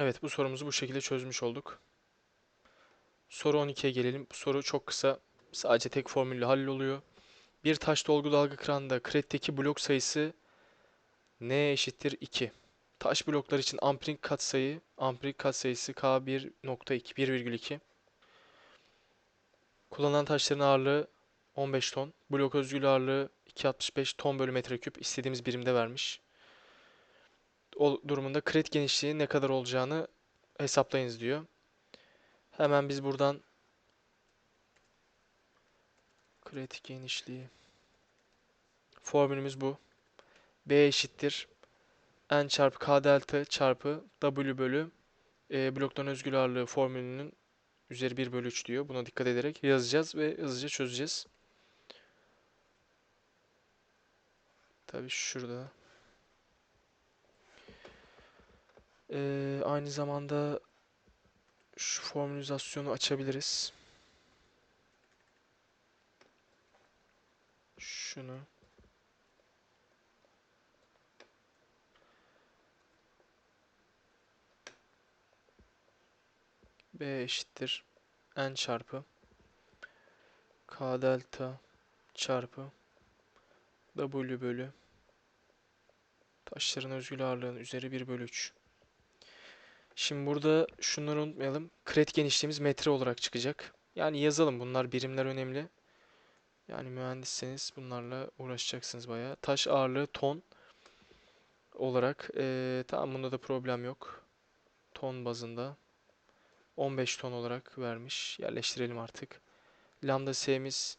Evet bu sorumuzu bu şekilde çözmüş olduk. Soru 12'ye gelelim. Bu soru çok kısa. Sadece tek formülle halloluyor. Bir taş dolgu dalga kıranında kretteki blok sayısı n eşittir 2. Taş bloklar için ampirik katsayı, ampirik katsayısı K1.2, 1,2. Kullanılan taşların ağırlığı 15 ton. Blok özgül ağırlığı 2.65 ton bölü metreküp istediğimiz birimde vermiş. Durumunda kret genişliği ne kadar olacağını hesaplayınız diyor. Hemen biz buradan kret genişliği formülümüz bu. B eşittir n çarpı k delta çarpı w bölü e, bloktan özgül ağırlığı formülünün üzeri 1 bölü 3 diyor. Buna dikkat ederek yazacağız ve hızlıca çözeceğiz. Tabii şurada. Ee, aynı zamanda şu formülizasyonu açabiliriz. Şunu. B eşittir n çarpı k delta çarpı w bölü taşların özgül ağırlığının üzeri 1 bölü 3. Şimdi burada şunları unutmayalım. Kret genişliğimiz metre olarak çıkacak. Yani yazalım bunlar birimler önemli. Yani mühendisseniz bunlarla uğraşacaksınız bayağı. Taş ağırlığı ton olarak ee, tamam bunda da problem yok. Ton bazında 15 ton olarak vermiş. Yerleştirelim artık. Lambda S'miz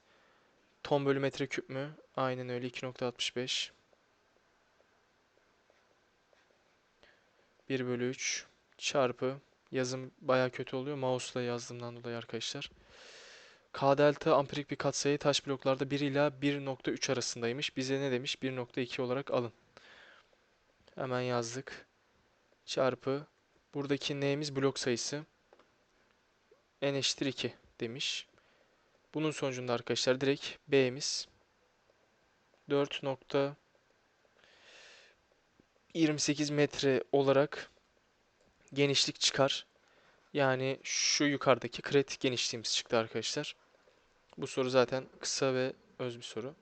ton bölü metre küp mü? Aynen öyle 2.65. 1 bölü 3 çarpı yazım baya kötü oluyor. Mouse'la yazdığımdan dolayı arkadaşlar. K delta ampirik bir katsayı taş bloklarda 1 ila 1.3 arasındaymış. Bize ne demiş? 1.2 olarak alın. Hemen yazdık. Çarpı buradaki n'miz blok sayısı n eşittir 2 demiş. Bunun sonucunda arkadaşlar direkt b'miz 4.28 metre olarak genişlik çıkar. Yani şu yukarıdaki kret genişliğimiz çıktı arkadaşlar. Bu soru zaten kısa ve öz bir soru.